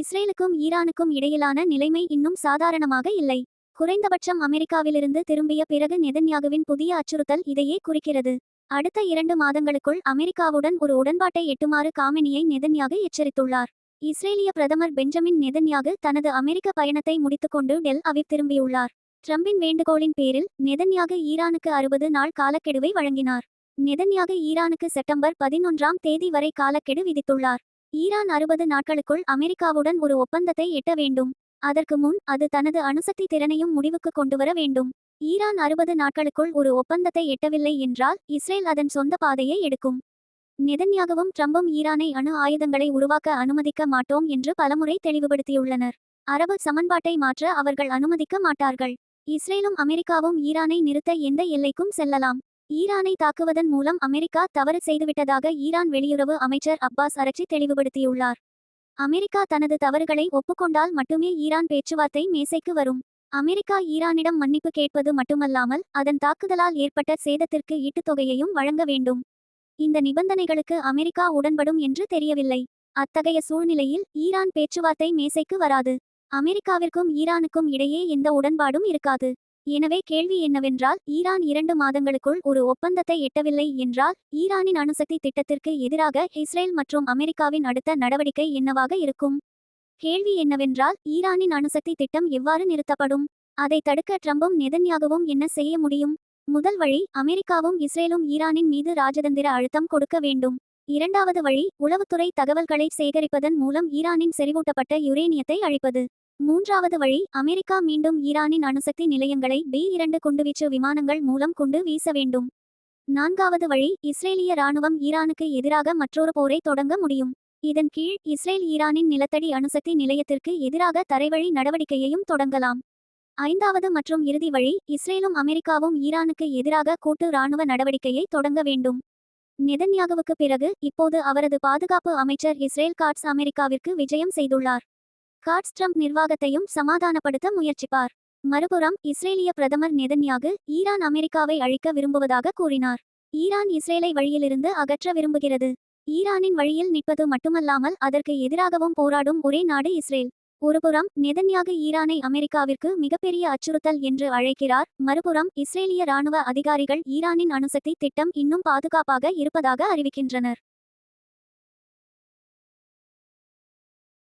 இஸ்ரேலுக்கும் ஈரானுக்கும் இடையிலான நிலைமை இன்னும் சாதாரணமாக இல்லை. குறைந்தபட்சம் அமெரிக்காவிலிருந்து திரும்பிய பிறகு நெதன்யாகுவின் புதிய அச்சுறுத்தல் இதையே குறிக்கிறது. அடுத்த இரண்டு மாதங்களுக்குள் அமெரிக்காவுடன் ஒரு உடன்பாட்டை எட்டுமாறு காமினியை நெதன்யாகு எச்சரித்துள்ளார். இஸ்ரேலிய பிரதமர் பெஞ்சமின் நெதன்யாகு தனது அமெரிக்க பயணத்தை முடித்துக்கொண்டு டெல் அவிவ் திரும்பியுள்ளார். ட்ரம்பின் வேண்டுகோளின் பேரில் நெதன்யாகு ஈரானுக்கு அறுபது நாள் காலக்கெடுவை வழங்கினார். நெதன்யாகு ஈரானுக்கு செப்டம்பர் பதினொன்றாம் தேதி வரை காலக்கெடு விதித்துள்ளார். ஈரான் அறுபது நாட்களுக்குள் அமெரிக்காவுடன் ஒரு ஒப்பந்தத்தை எட்ட வேண்டும். அதற்கு முன் அது தனது அணுசக்தி திறனையும் முடிவுக்கு கொண்டுவர வேண்டும். ஈரான் அறுபது நாட்களுக்குள் ஒரு ஒப்பந்தத்தை எட்டவில்லை என்றால் இஸ்ரேல் அதன் சொந்த பாதையை எடுக்கும். நெதன்யாகவும் ட்ரம்பும் ஈரானை அணு ஆயுதங்களை உருவாக்க அனுமதிக்க மாட்டோம் என்று பலமுறை தெளிவுபடுத்தியுள்ளனர். அரபு சமன்பாட்டை மாற்ற அவர்கள் அனுமதிக்க மாட்டார்கள். இஸ்ரேலும் அமெரிக்காவும் ஈரானை நிறுத்த எந்த எல்லைக்கும் செல்லலாம். ஈரானை தாக்குவதன் மூலம் அமெரிக்கா தவறு செய்துவிட்டதாக ஈரான் வெளியுறவு அமைச்சர் அப்பாஸ் அரட்சி தெளிவுபடுத்தியுள்ளார். அமெரிக்கா தனது தவறுகளை ஒப்புக்கொண்டால் மட்டுமே ஈரான் பேச்சுவார்த்தை மேசைக்கு வரும். அமெரிக்கா ஈரானிடம் மன்னிப்பு கேட்பது மட்டுமல்லாமல் அதன் தாக்குதலால் ஏற்பட்ட சேதத்திற்கு ஈட்டுத்தொகையையும் வழங்க வேண்டும். இந்த நிபந்தனைகளுக்கு அமெரிக்கா உடன்படும் என்று தெரியவில்லை. அத்தகைய சூழ்நிலையில் ஈரான் பேச்சுவார்த்தை மேசைக்கு வராது. அமெரிக்காவிற்கும் ஈரானுக்கும் இடையே எந்த உடன்பாடும் இருக்காது. எனவே கேள்வி என்னவென்றால் ஈரான் இரண்டு மாதங்களுக்குள் ஒரு ஒப்பந்தத்தை எட்டவில்லை என்றால் ஈரானின் அணுசக்தி திட்டத்திற்கு எதிராக இஸ்ரேல் மற்றும் அமெரிக்காவின் அடுத்த நடவடிக்கை என்னவாக இருக்கும்? கேள்வி என்னவென்றால் ஈரானின் அணுசக்தி திட்டம் எவ்வாறு நிறுத்தப்படும்? அதை தடுக்க ட்ரம்பும் நெதன்யாகவும் என்ன செய்ய முடியும்? முதல் வழி அமெரிக்காவும் இஸ்ரேலும் ஈரானின் மீது ராஜதந்திர அழுத்தம் கொடுக்க வேண்டும். இரண்டாவது வழி உளவுத்துறை தகவல்களை சேகரிப்பதன் மூலம் ஈரானின் செறிவூட்டப்பட்ட யுரேனியத்தை அழிப்பது. மூன்றாவது வழி அமெரிக்கா மீண்டும் ஈரானின் அணுசக்தி நிலையங்களை பி இரண்டு குண்டுவீச்சு விமானங்கள் மூலம் கொண்டு வீச வேண்டும். நான்காவது வழி இஸ்ரேலிய ராணுவம் ஈரானுக்கு எதிராக மற்றொரு போரை தொடங்க முடியும். இதன் கீழ் இஸ்ரேல் ஈரானின் நிலத்தடி அணுசக்தி நிலையத்திற்கு எதிராக தரைவழி நடவடிக்கையையும் தொடங்கலாம். ஐந்தாவது மற்றும் இறுதி வழி இஸ்ரேலும் அமெரிக்காவும் ஈரானுக்கு எதிராக கூட்டு ராணுவ நடவடிக்கையை தொடங்க வேண்டும். நெதன்யாகுவுக்கு பிறகு இப்போது அவரது பாதுகாப்பு அமைச்சர் இஸ்ரேல் காட்ஸ் அமெரிக்காவிற்கு விஜயம் செய்துள்ளார். காட்ஸ் ட்ரம்ப் நிர்வாகத்தையும் சமாதானப்படுத்த முயற்சிப்பார். மறுபுறம் இஸ்ரேலிய பிரதமர் நெதன்யாகு ஈரான் அமெரிக்காவை அழிக்க விரும்புவதாக கூறினார். ஈரான் இஸ்ரேலை வழியிலிருந்து அகற்ற விரும்புகிறது. ஈரானின் வழியில் நிற்பது மட்டுமல்லாமல் அதற்கு எதிராகவும் போராடும் ஒரே நாடு இஸ்ரேல். ஒருபுறம் நெதன்யாகு ஈரானை அமெரிக்காவிற்கு மிகப்பெரிய அச்சுறுத்தல் என்று அழைக்கிறார். மறுபுறம் இஸ்ரேலிய ராணுவ அதிகாரிகள் ஈரானின் அணுசக்தி திட்டம் இன்னும் பாதுகாப்பாக இருப்பதாக அறிவிக்கின்றனர்.